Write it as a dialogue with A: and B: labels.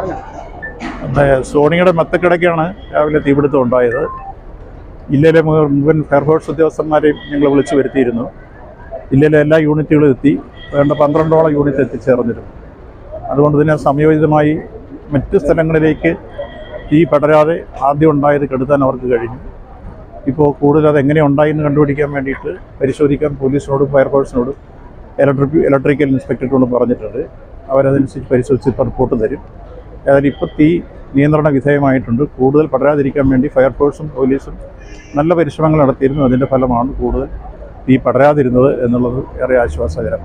A: നമ്മുടെ സോണിയുടെ മത്തക്കിടക്കാണ് രാവിലെ തീപിടുത്തം ഉണ്ടായത്. ജില്ലയിലെ മുഴു- മുഴുവൻ ഫയർഫോഴ്സ് ഉദ്യോഗസ്ഥന്മാരെയും ഞങ്ങൾ വിളിച്ചു വരുത്തിയിരുന്നു. ജില്ലയിലെ എല്ലാ യൂണിറ്റുകളും എത്തി. വേണ്ട പന്ത്രണ്ടോളം യൂണിറ്റ് എത്തിച്ചേർന്നിരുന്നു. അതുകൊണ്ട് തന്നെ സമയോചിതമായി മറ്റ് സ്ഥലങ്ങളിലേക്ക് തീ പടരാതെ ആദ്യം ഉണ്ടായത് കെടുത്താൻ അവർക്ക് കഴിഞ്ഞു. ഇപ്പോൾ കൂടുതൽ അത് എങ്ങനെ ഉണ്ടായി എന്ന് കണ്ടുപിടിക്കാൻ വേണ്ടിയിട്ട് പരിശോധിക്കാൻ പോലീസിനോടും ഫയർഫോഴ്സിനോടും ഇലക്ട്രിക് ഇലക്ട്രിക്കൽ ഇൻസ്പെക്ടറോടും പറഞ്ഞിട്ടുണ്ട്. അവരതനുസരിച്ച് പരിശോധിച്ച് റിപ്പോർട്ട് തരും. ഏതായാലും ഇപ്പോൾ തീ നിയന്ത്രണ വിധേയമായിട്ടുണ്ട്. കൂടുതൽ പടരാതിരിക്കാൻ വേണ്ടി ഫയർഫോഴ്സും പോലീസും നല്ല പരിശ്രമങ്ങൾ നടത്തിയിരുന്നു. അതിന്റെ ഫലമാണ് കൂടുതൽ തീ പടരാതിരുന്നത് എന്നുള്ളത് ഏറെ ആശ്വാസകരം.